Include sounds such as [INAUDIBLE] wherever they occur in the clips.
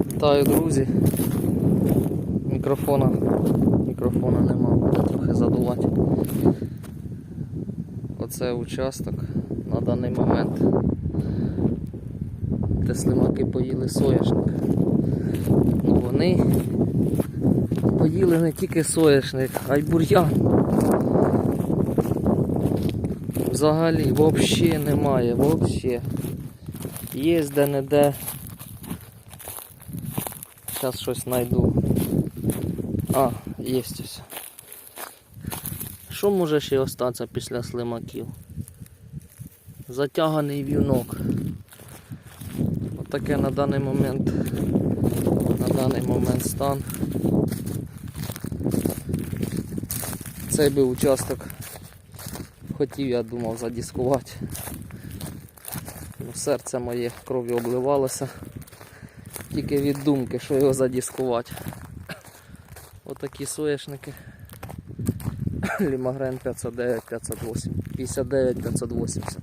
Вітаю, друзі. Мікрофона. Мікрофона нема, буде трохи задувати. Оце участок на даний момент. Де слимаки поїли соняшник. Ну вони поїли не тільки соняшник, а й бур'ян. Взагалі взагалі немає, взагалі. Є де-не-де. Зараз щось знайду. А, є ось. Що може ще остатися після слимаків? Затяганий в'юнок. Отаке на даний момент. На даний момент стан. Цей би участок хотів, я думав, задіскувати. Серце моє кров'ю обливалося тільки від думки, що його задіскувати. Отакі соєшники. Лімагрен 509, 508, 59, 580.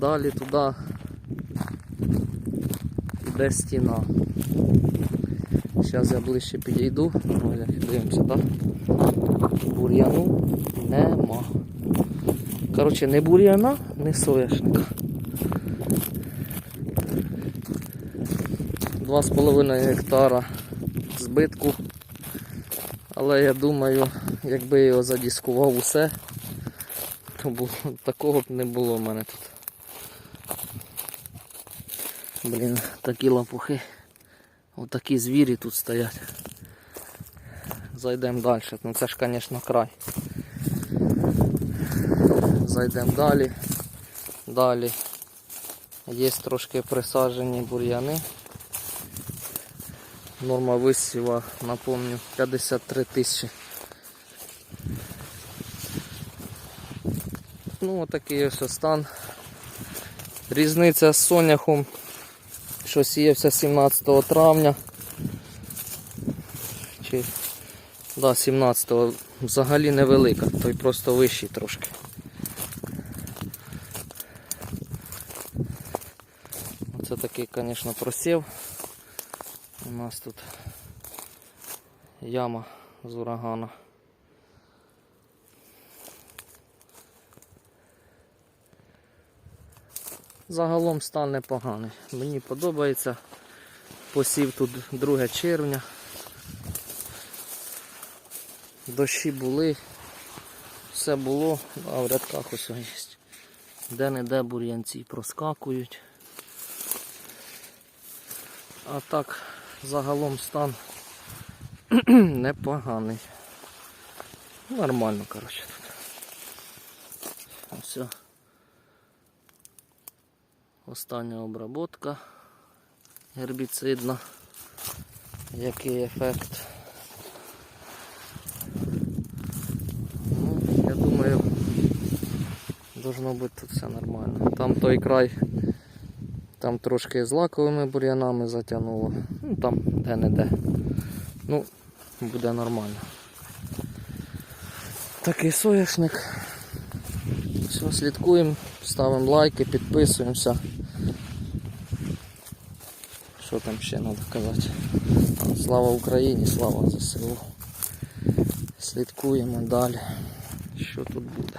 Далі туди йде стіна. Зараз я ближче підійду, дивимося, так? Бур'яну нема. Коротше, не бур'яна, не соєшника. 2,5 гектара збитку. Але я думаю, якби його задіскував усе, то було, такого б не було в мене тут. Блін, такі лапухи, отакі звірі тут стоять. Зайдемо далі, ну це ж звісно край. Зайдемо далі, далі. Є трошки присажені бур'яни. Норма висіва, напомню, 53 тисячі. Ну, отакий ось стан. Різниця з соняхом, що сіявся 17 травня. Чи, да, 17-го взагалі невелика, той просто вищий трошки. Оце такий, звісно, просів. У нас тут яма з урагана. Загалом стан непоганий. Мені подобається. Посів тут 2 червня. Дощі були, все було, а в рядках ось є. Де-не-де бур'янці проскакують. А так, загалом стан [CLEARS THROAT] непоганий. Нормально, коротше тут. Все. Остання обработка гербіцидна. Який ефект? Ну, я думаю, должно бути тут все нормально. Там той край, там трошки з лаковими бур'янами затягнуло. Ну там де-не-де. Ну, буде нормально. Такий соняшник. Все, слідкуємо, ставимо лайки, підписуємося. Що там ще треба казати? Слава Україні, слава ЗСУ. Слідкуємо далі. Що тут буде?